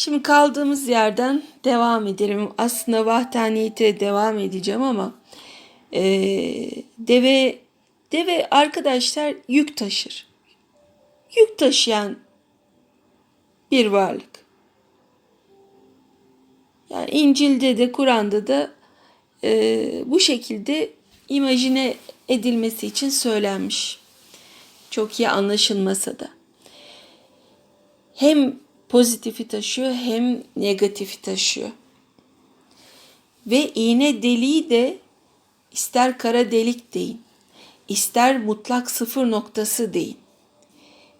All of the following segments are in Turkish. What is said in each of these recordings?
Şimdi kaldığımız yerden devam edelim. Aslında vahdaniyete devam edeceğim ama e, deve deve arkadaşlar yük taşır. Yük taşıyan bir varlık. Yani İncil'de de Kur'an'da da e, bu şekilde imajine edilmesi için söylenmiş. Çok iyi anlaşılmasa da. Hem pozitifi taşıyor hem negatifi taşıyor. Ve iğne deliği de ister kara delik deyin, ister mutlak sıfır noktası deyin.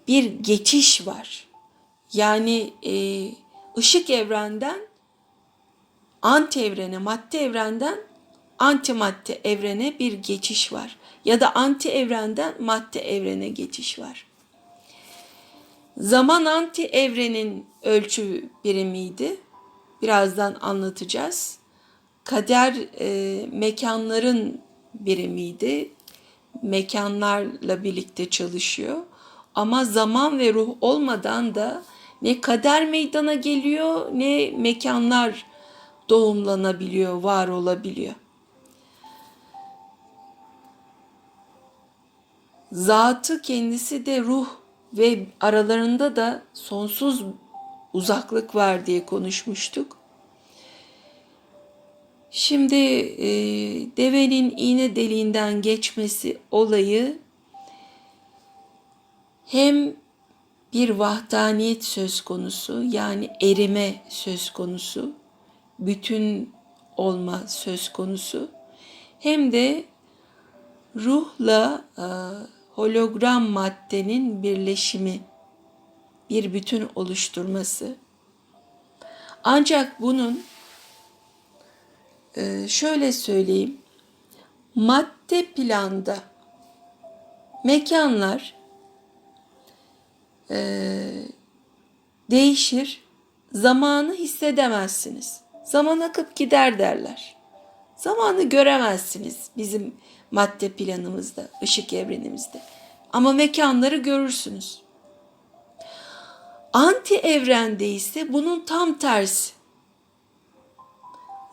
Bir geçiş var. Yani e, ışık evrenden anti evrene, madde evrenden antimadde evrene bir geçiş var. Ya da anti evrenden madde evrene geçiş var. Zaman anti evrenin ölçü birimiydi. Birazdan anlatacağız. Kader e, mekanların birimiydi. Mekanlarla birlikte çalışıyor. Ama zaman ve ruh olmadan da ne kader meydana geliyor ne mekanlar doğumlanabiliyor, var olabiliyor. Zatı kendisi de ruh ve aralarında da sonsuz uzaklık var diye konuşmuştuk. Şimdi e, devenin iğne deliğinden geçmesi olayı hem bir vahdaniyet söz konusu yani erime söz konusu, bütün olma söz konusu hem de ruhla e, hologram maddenin birleşimi, bir bütün oluşturması. Ancak bunun e, şöyle söyleyeyim, madde planda mekanlar e, değişir, zamanı hissedemezsiniz. Zaman akıp gider derler. Zamanı göremezsiniz bizim madde planımızda, ışık evrenimizde. Ama mekanları görürsünüz. Anti evrende ise bunun tam tersi.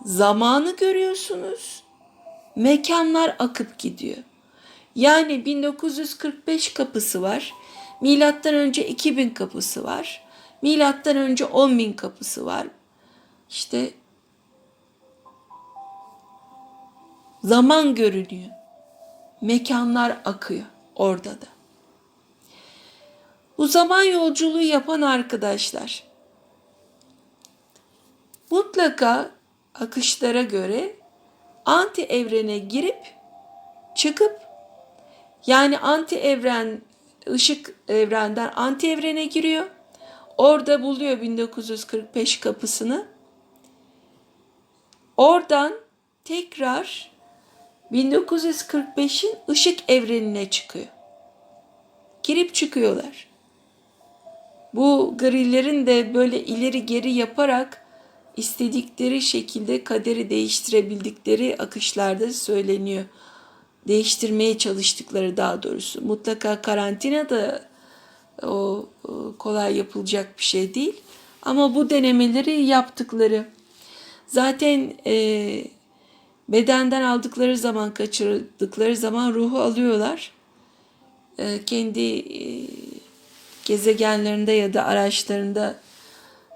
Zamanı görüyorsunuz, mekanlar akıp gidiyor. Yani 1945 kapısı var. Milattan önce 2000 kapısı var. Milattan önce 10.000 kapısı var. İşte zaman görünüyor. Mekanlar akıyor orada da. Bu zaman yolculuğu yapan arkadaşlar mutlaka akışlara göre anti evrene girip çıkıp yani anti evren ışık evrenden anti evrene giriyor. Orada buluyor 1945 kapısını. Oradan tekrar 1945'in ışık evrenine çıkıyor. Girip çıkıyorlar. Bu grillerin de böyle ileri geri yaparak istedikleri şekilde kaderi değiştirebildikleri akışlarda söyleniyor. Değiştirmeye çalıştıkları daha doğrusu. Mutlaka karantina da o kolay yapılacak bir şey değil. Ama bu denemeleri yaptıkları. Zaten e, bedenden aldıkları zaman, kaçırdıkları zaman ruhu alıyorlar. E, kendi e, gezegenlerinde ya da araçlarında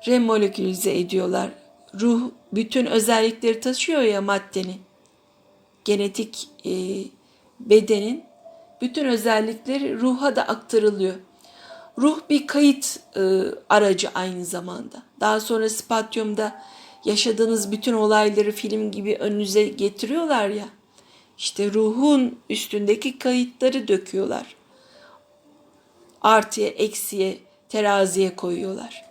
remolekülize ediyorlar. Ruh bütün özellikleri taşıyor ya maddenin. Genetik e, bedenin bütün özellikleri ruha da aktarılıyor. Ruh bir kayıt e, aracı aynı zamanda. Daha sonra spatyumda yaşadığınız bütün olayları film gibi önünüze getiriyorlar ya. İşte ruhun üstündeki kayıtları döküyorlar. Artıya, eksiye, teraziye koyuyorlar.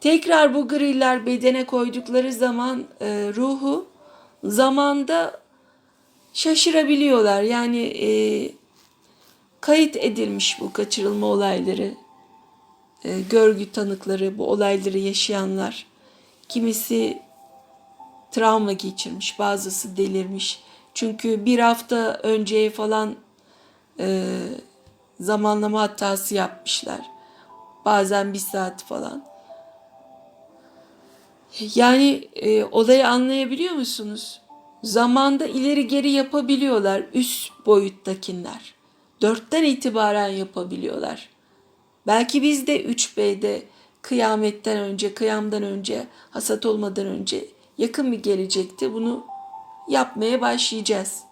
Tekrar bu griller bedene koydukları zaman e, ruhu zamanda şaşırabiliyorlar. Yani e, kayıt edilmiş bu kaçırılma olayları, e, görgü tanıkları, bu olayları yaşayanlar. Kimisi travma geçirmiş, bazısı delirmiş. Çünkü bir hafta önceye falan e, zamanlama hatası yapmışlar. Bazen bir saat falan. Yani e, olayı anlayabiliyor musunuz? Zamanda ileri geri yapabiliyorlar üst boyuttakiler. Dörtten itibaren yapabiliyorlar. Belki biz de 3B'de kıyametten önce, kıyamdan önce, hasat olmadan önce yakın bir gelecekte bunu yapmaya başlayacağız.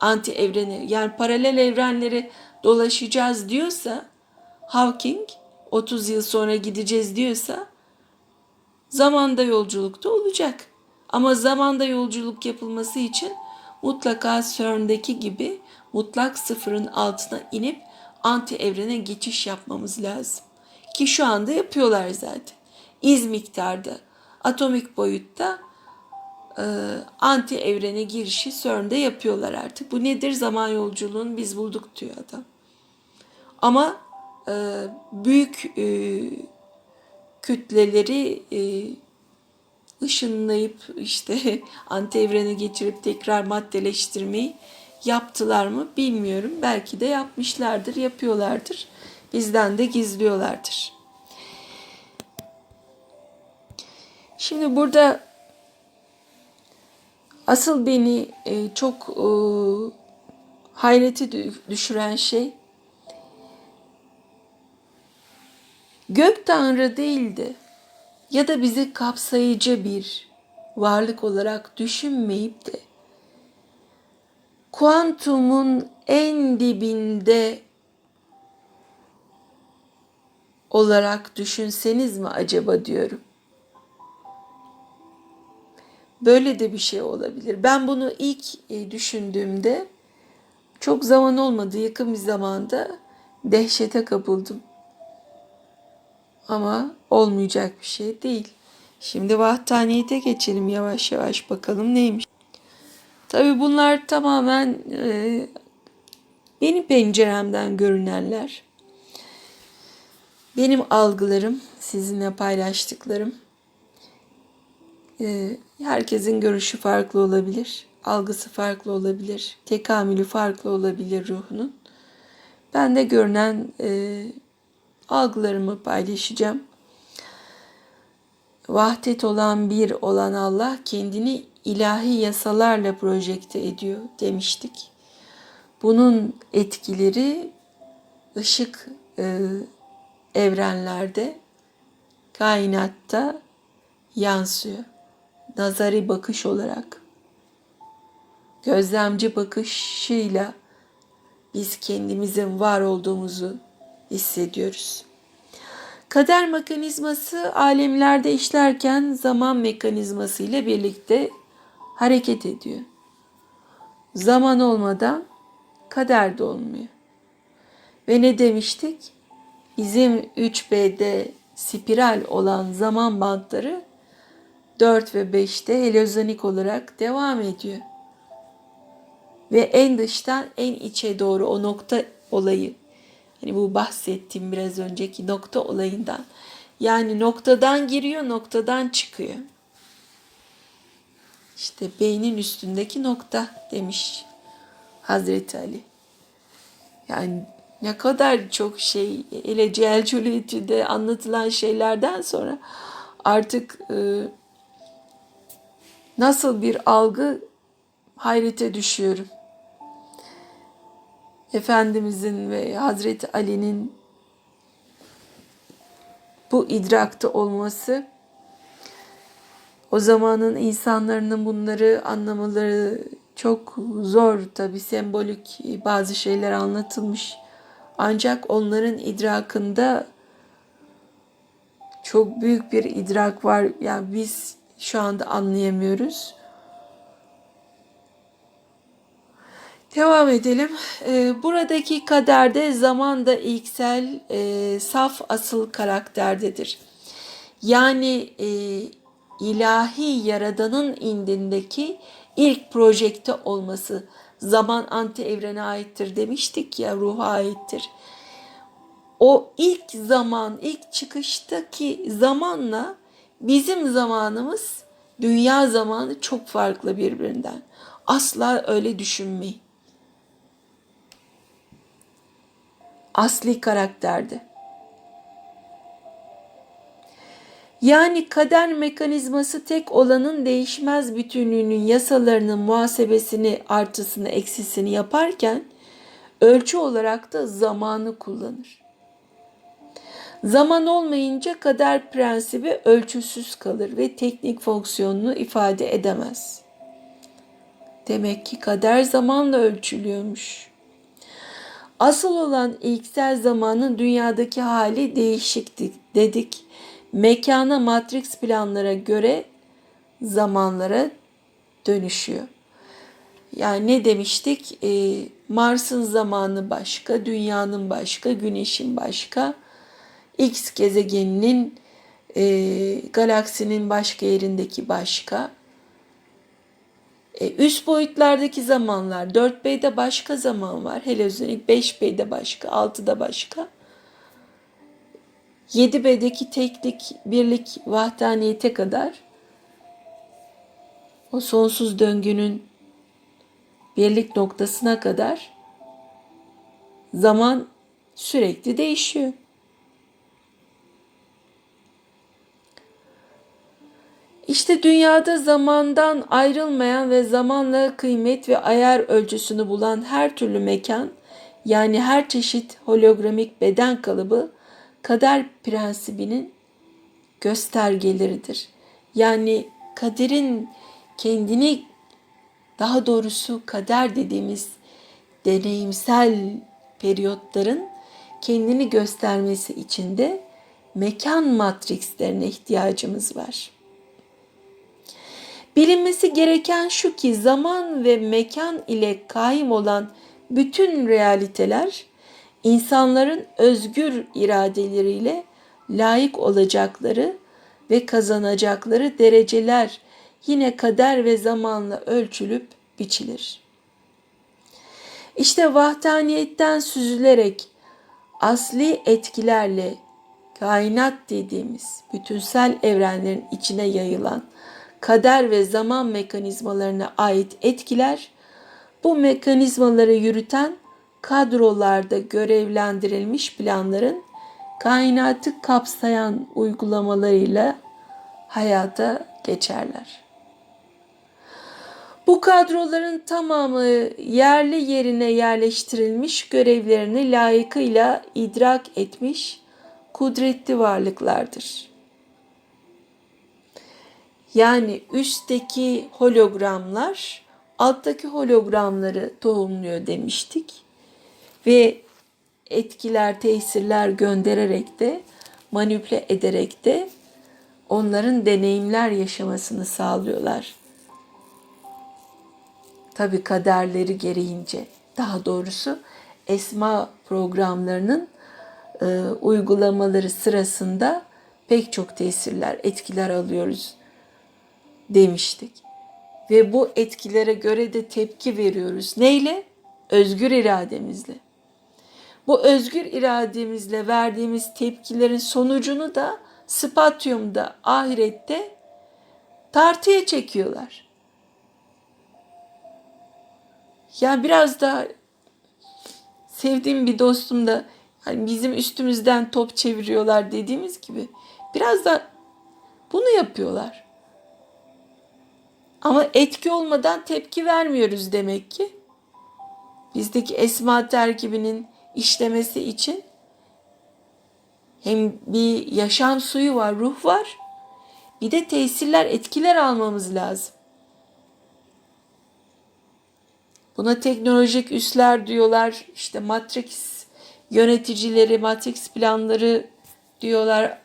Anti evreni yani paralel evrenleri dolaşacağız diyorsa Hawking 30 yıl sonra gideceğiz diyorsa zamanda yolculukta olacak. Ama zamanda yolculuk yapılması için mutlaka CERN'deki gibi mutlak sıfırın altına inip anti evrene geçiş yapmamız lazım. Ki şu anda yapıyorlar zaten. İz miktarda, atomik boyutta e, anti evrene girişi CERN'de yapıyorlar artık. Bu nedir? Zaman yolculuğunu biz bulduk diyor adam. Ama e, büyük e, kütleleri e, ışınlayıp işte anti evrene geçirip tekrar maddeleştirmeyi yaptılar mı bilmiyorum. Belki de yapmışlardır, yapıyorlardır. Bizden de gizliyorlardır. Şimdi burada asıl beni e, çok e, hayreti düşüren şey gök tanrı değildi ya da bizi kapsayıcı bir varlık olarak düşünmeyip de kuantumun en dibinde olarak düşünseniz mi acaba diyorum. Böyle de bir şey olabilir. Ben bunu ilk e, düşündüğümde çok zaman olmadı, yakın bir zamanda dehşete kapıldım. Ama olmayacak bir şey değil. Şimdi vahdaniyete geçelim yavaş yavaş bakalım neymiş. Tabii bunlar tamamen e, benim penceremden görünenler. Benim algılarım, sizinle paylaştıklarım. E, herkesin görüşü farklı olabilir, algısı farklı olabilir, tekamülü farklı olabilir ruhunun. Ben de görünen e, algılarımı paylaşacağım. Vahdet olan bir olan Allah kendini ilahi yasalarla projekte ediyor demiştik. Bunun etkileri ışık e, evrenlerde, kainatta yansıyor. Nazari bakış olarak. Gözlemci bakışıyla biz kendimizin var olduğumuzu hissediyoruz. Kader mekanizması alemlerde işlerken zaman mekanizması ile birlikte hareket ediyor. Zaman olmadan kader de olmuyor. Ve ne demiştik? Bizim 3B'de spiral olan zaman bantları 4 ve 5'te heliozonik olarak devam ediyor. Ve en dıştan en içe doğru o nokta olayı Hani bu bahsettiğim biraz önceki nokta olayından. Yani noktadan giriyor, noktadan çıkıyor. İşte beynin üstündeki nokta demiş Hazreti Ali. Yani ne kadar çok şey ile Celculiyetü'de anlatılan şeylerden sonra artık e, nasıl bir algı hayrete düşüyorum. Efendimizin ve Hazreti Ali'nin bu idrakta olması o zamanın insanların bunları anlamaları çok zor tabi sembolik bazı şeyler anlatılmış. Ancak onların idrakında çok büyük bir idrak var. Yani biz şu anda anlayamıyoruz. Devam edelim. Ee, buradaki kaderde zaman da ilksel, e, saf asıl karakterdedir. Yani e, ilahi yaradanın indindeki ilk projekte olması zaman anti evrene aittir demiştik ya ruha aittir. O ilk zaman, ilk çıkıştaki zamanla bizim zamanımız dünya zamanı çok farklı birbirinden. Asla öyle düşünmeyin. asli karakterdi. Yani kader mekanizması tek olanın değişmez bütünlüğünün yasalarının muhasebesini, artısını, eksisini yaparken ölçü olarak da zamanı kullanır. Zaman olmayınca kader prensibi ölçüsüz kalır ve teknik fonksiyonunu ifade edemez. Demek ki kader zamanla ölçülüyormuş. Asıl olan ilksel zamanın dünyadaki hali değişikti dedik. Mekana matrix planlara göre zamanlara dönüşüyor. Yani ne demiştik? Ee, Mars'ın zamanı başka, dünyanın başka, güneşin başka. X gezegeninin, e, galaksinin başka yerindeki başka. E, üst boyutlardaki zamanlar 4B'de başka zaman var. Heliozonik 5B'de başka, 6'da başka. 7B'deki teklik, birlik, vahdaniyete kadar o sonsuz döngünün birlik noktasına kadar zaman sürekli değişiyor. İşte dünyada zamandan ayrılmayan ve zamanla kıymet ve ayar ölçüsünü bulan her türlü mekan, yani her çeşit hologramik beden kalıbı kader prensibinin göstergeleridir. Yani kaderin kendini daha doğrusu kader dediğimiz deneyimsel periyotların kendini göstermesi için de mekan matrikslerine ihtiyacımız var. Bilinmesi gereken şu ki zaman ve mekan ile kaim olan bütün realiteler insanların özgür iradeleriyle layık olacakları ve kazanacakları dereceler yine kader ve zamanla ölçülüp biçilir. İşte vahdaniyetten süzülerek asli etkilerle kainat dediğimiz bütünsel evrenlerin içine yayılan kader ve zaman mekanizmalarına ait etkiler bu mekanizmaları yürüten kadrolarda görevlendirilmiş planların kainatı kapsayan uygulamalarıyla hayata geçerler. Bu kadroların tamamı yerli yerine yerleştirilmiş görevlerini layıkıyla idrak etmiş kudretli varlıklardır. Yani üstteki hologramlar alttaki hologramları tohumluyor demiştik. Ve etkiler, tesirler göndererek de manipüle ederek de onların deneyimler yaşamasını sağlıyorlar. Tabi kaderleri gereğince daha doğrusu esma programlarının e, uygulamaları sırasında pek çok tesirler, etkiler alıyoruz demiştik. Ve bu etkilere göre de tepki veriyoruz. Neyle? Özgür irademizle. Bu özgür irademizle verdiğimiz tepkilerin sonucunu da spatyumda, ahirette tartıya çekiyorlar. Ya biraz da sevdiğim bir dostum da hani bizim üstümüzden top çeviriyorlar dediğimiz gibi biraz da bunu yapıyorlar. Ama etki olmadan tepki vermiyoruz demek ki. Bizdeki esma terkibinin işlemesi için hem bir yaşam suyu var, ruh var. Bir de tesirler, etkiler almamız lazım. Buna teknolojik üsler diyorlar. İşte Matrix yöneticileri, Matrix planları diyorlar.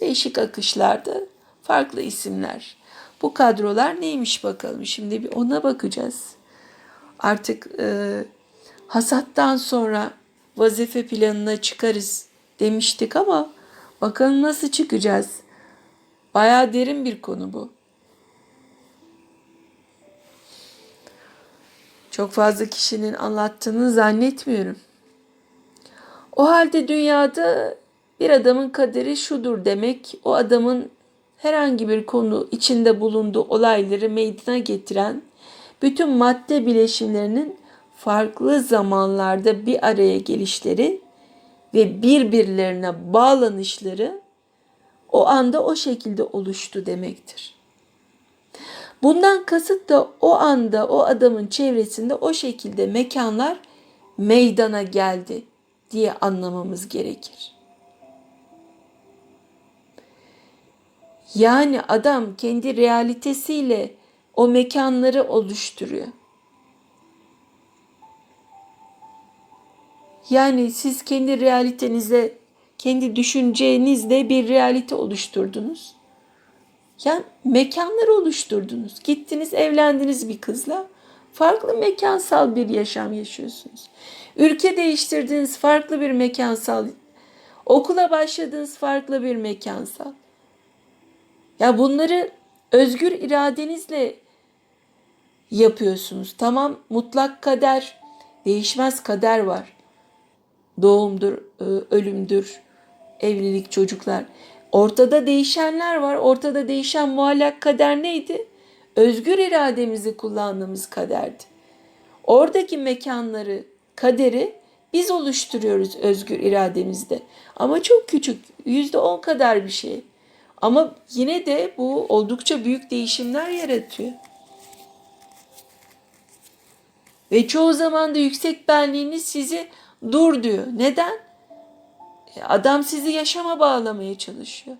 Değişik akışlarda farklı isimler. Bu kadrolar neymiş bakalım. Şimdi bir ona bakacağız. Artık e, hasattan sonra vazife planına çıkarız demiştik ama bakalım nasıl çıkacağız. Baya derin bir konu bu. Çok fazla kişinin anlattığını zannetmiyorum. O halde dünyada bir adamın kaderi şudur demek, o adamın herhangi bir konu içinde bulunduğu olayları meydana getiren bütün madde bileşimlerinin farklı zamanlarda bir araya gelişleri ve birbirlerine bağlanışları o anda o şekilde oluştu demektir. Bundan kasıt da o anda o adamın çevresinde o şekilde mekanlar meydana geldi diye anlamamız gerekir. Yani adam kendi realitesiyle o mekanları oluşturuyor. Yani siz kendi realitenizle, kendi düşüncenizle bir realite oluşturdunuz. Yani mekanları oluşturdunuz. Gittiniz, evlendiniz bir kızla. Farklı mekansal bir yaşam yaşıyorsunuz. Ülke değiştirdiniz, farklı bir mekansal. Okula başladınız, farklı bir mekansal. Ya bunları özgür iradenizle yapıyorsunuz. Tamam mutlak kader, değişmez kader var. Doğumdur, e, ölümdür, evlilik, çocuklar. Ortada değişenler var. Ortada değişen muallak kader neydi? Özgür irademizi kullandığımız kaderdi. Oradaki mekanları, kaderi biz oluşturuyoruz özgür irademizde. Ama çok küçük, yüzde on kadar bir şey. Ama yine de bu oldukça büyük değişimler yaratıyor. Ve çoğu zaman da yüksek benliğiniz sizi dur diyor. Neden? E, Adam sizi yaşama bağlamaya çalışıyor.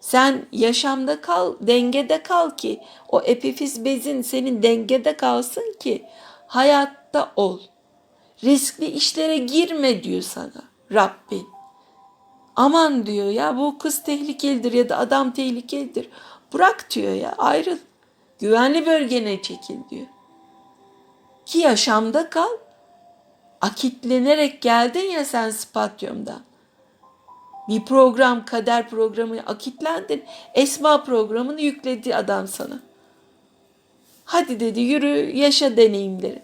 Sen yaşamda kal, dengede kal ki o epifiz bezin senin dengede kalsın ki hayatta ol. Riskli işlere girme diyor sana Rabbin. Aman diyor ya bu kız tehlikelidir ya da adam tehlikelidir. Bırak diyor ya ayrıl. Güvenli bölgene çekil diyor. Ki yaşamda kal. Akitlenerek geldin ya sen spatyumdan. Bir program, kader programı akitlendin. Esma programını yükledi adam sana. Hadi dedi yürü yaşa deneyimleri.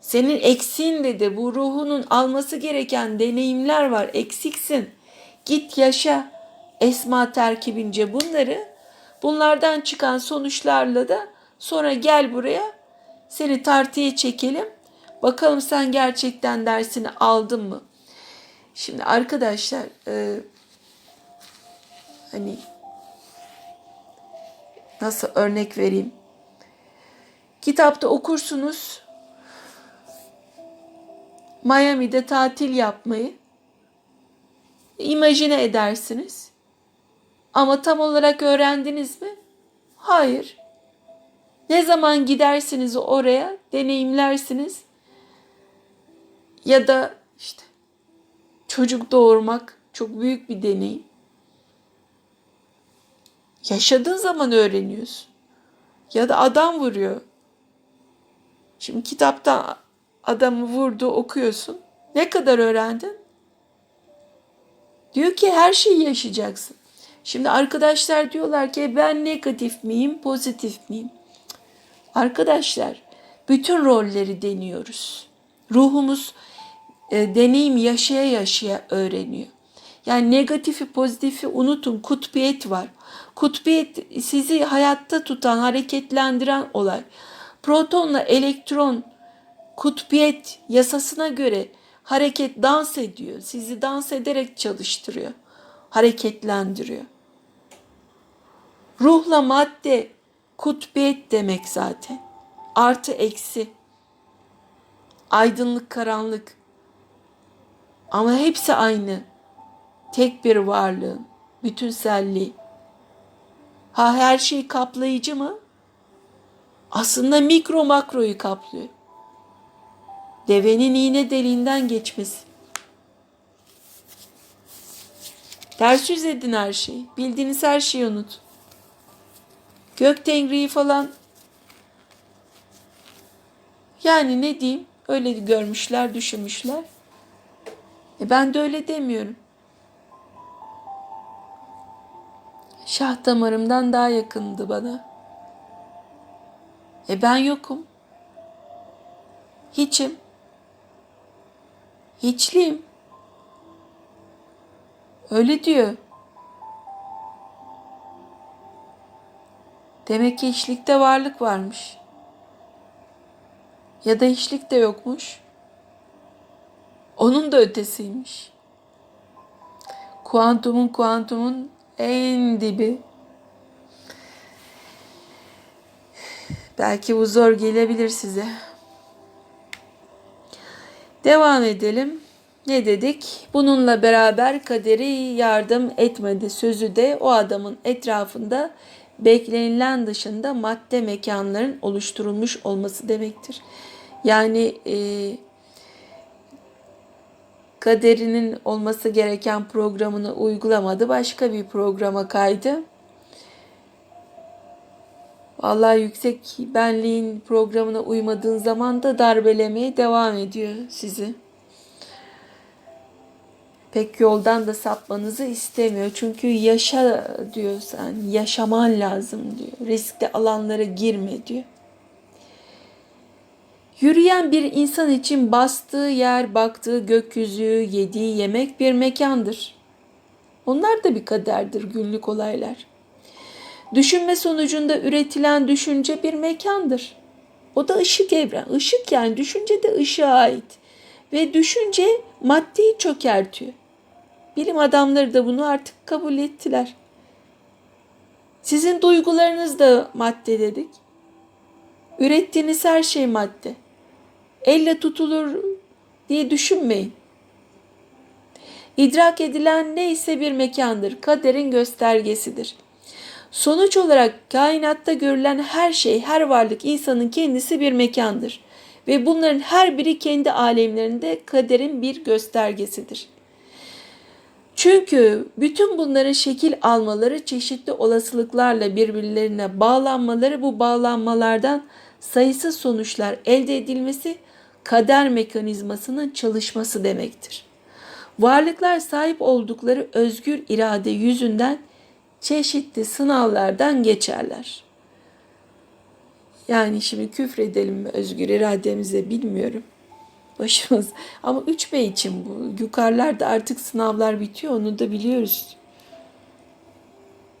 Senin eksiğin dedi bu ruhunun alması gereken deneyimler var eksiksin. Git yaşa esma terkibince bunları bunlardan çıkan sonuçlarla da sonra gel buraya seni tartıya çekelim. Bakalım sen gerçekten dersini aldın mı? Şimdi arkadaşlar e, hani nasıl örnek vereyim? Kitapta okursunuz Miami'de tatil yapmayı imajine edersiniz. Ama tam olarak öğrendiniz mi? Hayır. Ne zaman gidersiniz oraya, deneyimlersiniz. Ya da işte çocuk doğurmak çok büyük bir deneyim. Yaşadığın zaman öğreniyorsun. Ya da adam vuruyor. Şimdi kitapta adamı vurdu okuyorsun. Ne kadar öğrendin? Diyor ki her şeyi yaşayacaksın. Şimdi arkadaşlar diyorlar ki ben negatif miyim, pozitif miyim? Arkadaşlar bütün rolleri deniyoruz. Ruhumuz e, deneyim yaşaya yaşaya öğreniyor. Yani negatifi pozitifi unutun kutbiyet var. Kutbiyet sizi hayatta tutan, hareketlendiren olay. Protonla elektron kutbiyet yasasına göre hareket dans ediyor. Sizi dans ederek çalıştırıyor. Hareketlendiriyor. Ruhla madde kutbiyet demek zaten. Artı eksi. Aydınlık karanlık. Ama hepsi aynı. Tek bir varlığın bütünselliği. Ha her şey kaplayıcı mı? Aslında mikro makroyu kaplıyor. Devenin iğne deliğinden geçmesi. Ters yüz edin her şeyi. Bildiğiniz her şeyi unut. Gök tengriyi falan yani ne diyeyim öyle görmüşler düşünmüşler. E ben de öyle demiyorum. Şah damarımdan daha yakındı bana. E ben yokum. Hiçim. Hiçliyim. Öyle diyor. Demek ki hiçlikte varlık varmış. Ya da hiçlik de yokmuş. Onun da ötesiymiş. Kuantumun kuantumun en dibi. Belki bu zor gelebilir size. Devam edelim. Ne dedik? Bununla beraber kaderi yardım etmedi sözü de o adamın etrafında beklenilen dışında madde mekanların oluşturulmuş olması demektir. Yani e, kaderinin olması gereken programını uygulamadı. Başka bir programa kaydı. Vallahi yüksek benliğin programına uymadığın zaman da darbelemeye devam ediyor sizi. Pek yoldan da sapmanızı istemiyor. Çünkü yaşa diyor sen, yaşaman lazım diyor. Riskli alanlara girme diyor. Yürüyen bir insan için bastığı yer, baktığı gökyüzü, yediği yemek bir mekandır. Onlar da bir kaderdir günlük olaylar. Düşünme sonucunda üretilen düşünce bir mekandır. O da ışık evren. Işık yani düşünce de ışığa ait. Ve düşünce maddeyi çökertiyor. Bilim adamları da bunu artık kabul ettiler. Sizin duygularınız da madde dedik. Ürettiğiniz her şey madde. Elle tutulur diye düşünmeyin. İdrak edilen neyse bir mekandır, kaderin göstergesidir. Sonuç olarak kainatta görülen her şey, her varlık insanın kendisi bir mekandır. Ve bunların her biri kendi alemlerinde kaderin bir göstergesidir. Çünkü bütün bunların şekil almaları, çeşitli olasılıklarla birbirlerine bağlanmaları, bu bağlanmalardan sayısız sonuçlar elde edilmesi kader mekanizmasının çalışması demektir. Varlıklar sahip oldukları özgür irade yüzünden çeşitli sınavlardan geçerler. Yani şimdi küfredelim mi özgür irademize bilmiyorum. Başımız. Ama 3B için bu. Yukarılarda artık sınavlar bitiyor onu da biliyoruz.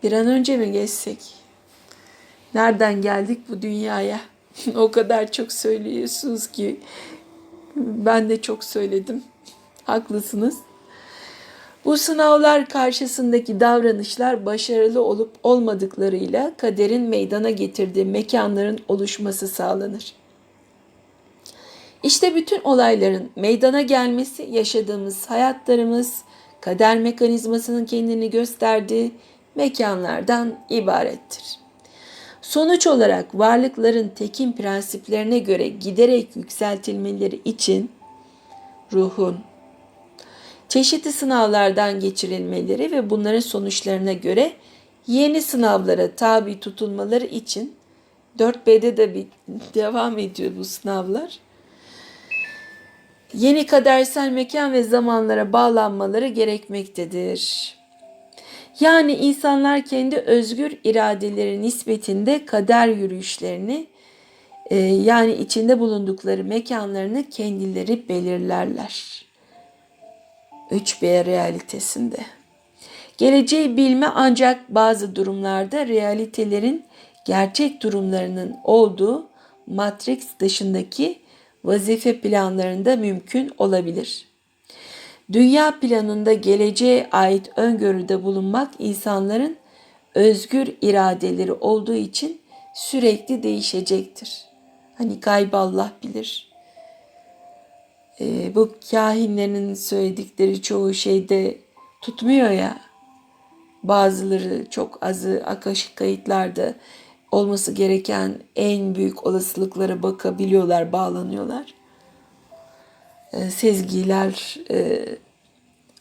Bir an önce mi geçsek? Nereden geldik bu dünyaya? o kadar çok söylüyorsunuz ki. Ben de çok söyledim. Haklısınız. Bu sınavlar karşısındaki davranışlar başarılı olup olmadıklarıyla kaderin meydana getirdiği mekanların oluşması sağlanır. İşte bütün olayların meydana gelmesi yaşadığımız hayatlarımız kader mekanizmasının kendini gösterdiği mekanlardan ibarettir. Sonuç olarak varlıkların tekin prensiplerine göre giderek yükseltilmeleri için ruhun, çeşitli sınavlardan geçirilmeleri ve bunların sonuçlarına göre yeni sınavlara tabi tutulmaları için 4B'de de bir devam ediyor bu sınavlar. Yeni kadersel mekan ve zamanlara bağlanmaları gerekmektedir. Yani insanlar kendi özgür iradeleri nispetinde kader yürüyüşlerini e, yani içinde bulundukları mekanlarını kendileri belirlerler. 3B realitesinde. Geleceği bilme ancak bazı durumlarda realitelerin gerçek durumlarının olduğu matrix dışındaki vazife planlarında mümkün olabilir. Dünya planında geleceğe ait öngörüde bulunmak insanların özgür iradeleri olduğu için sürekli değişecektir. Hani gaybı Allah bilir e, bu kahinlerin söyledikleri çoğu şeyde tutmuyor ya. Bazıları çok azı akaşik kayıtlarda olması gereken en büyük olasılıklara bakabiliyorlar, bağlanıyorlar. E, sezgiler e,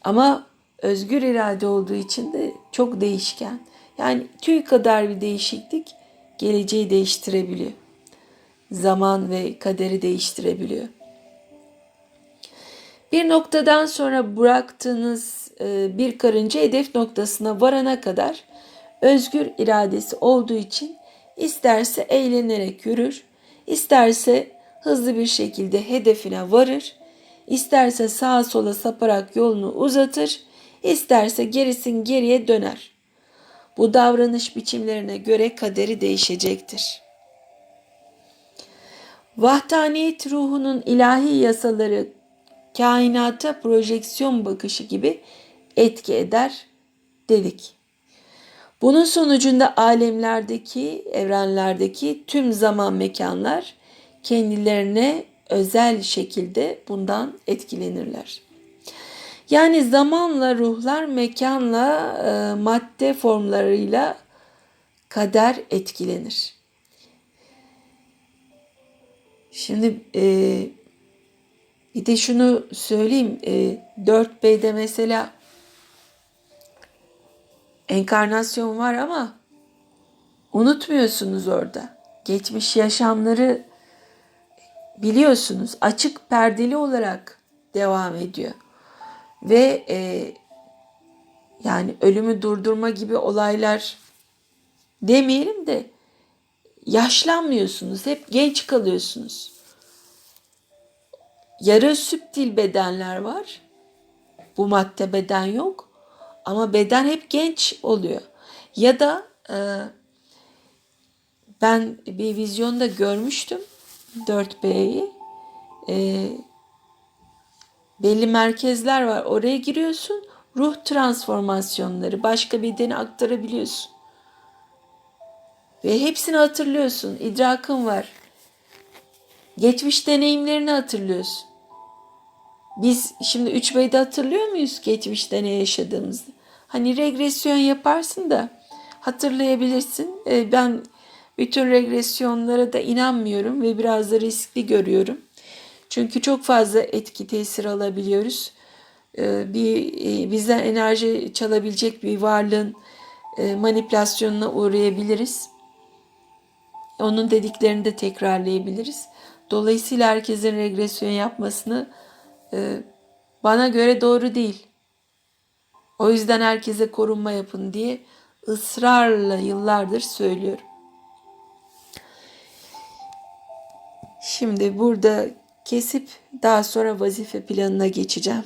ama özgür irade olduğu için de çok değişken. Yani tüy kadar bir değişiklik geleceği değiştirebiliyor. Zaman ve kaderi değiştirebiliyor. Bir noktadan sonra bıraktığınız e, bir karınca hedef noktasına varana kadar özgür iradesi olduğu için isterse eğlenerek yürür, isterse hızlı bir şekilde hedefine varır, isterse sağa sola saparak yolunu uzatır, isterse gerisin geriye döner. Bu davranış biçimlerine göre kaderi değişecektir. Vahdaniyet ruhunun ilahi yasaları kainata projeksiyon bakışı gibi etki eder dedik. Bunun sonucunda alemlerdeki, evrenlerdeki tüm zaman mekanlar kendilerine özel şekilde bundan etkilenirler. Yani zamanla ruhlar mekanla e, madde formlarıyla kader etkilenir. Şimdi e, bir de şunu söyleyeyim. E, 4B'de mesela enkarnasyon var ama unutmuyorsunuz orada. Geçmiş yaşamları biliyorsunuz açık perdeli olarak devam ediyor. Ve e, yani ölümü durdurma gibi olaylar demeyelim de yaşlanmıyorsunuz. Hep genç kalıyorsunuz. Yarı süptil bedenler var. Bu madde beden yok. Ama beden hep genç oluyor. Ya da e, ben bir vizyonda görmüştüm 4B'yi. E, belli merkezler var. Oraya giriyorsun. Ruh transformasyonları başka bedene aktarabiliyorsun. Ve hepsini hatırlıyorsun. İdrakın var. Geçmiş deneyimlerini hatırlıyorsun. Biz şimdi 3 B'de hatırlıyor muyuz geçmişte ne yaşadığımızı? Hani regresyon yaparsın da hatırlayabilirsin. Ee, ben bütün regresyonlara da inanmıyorum ve biraz da riskli görüyorum. Çünkü çok fazla etki tesir alabiliyoruz. Ee, bir e, bizden enerji çalabilecek bir varlığın e, manipülasyonuna uğrayabiliriz. Onun dediklerini de tekrarlayabiliriz. Dolayısıyla herkesin regresyon yapmasını e, bana göre doğru değil. O yüzden herkese korunma yapın diye ısrarla yıllardır söylüyorum. Şimdi burada kesip daha sonra vazife planına geçeceğim.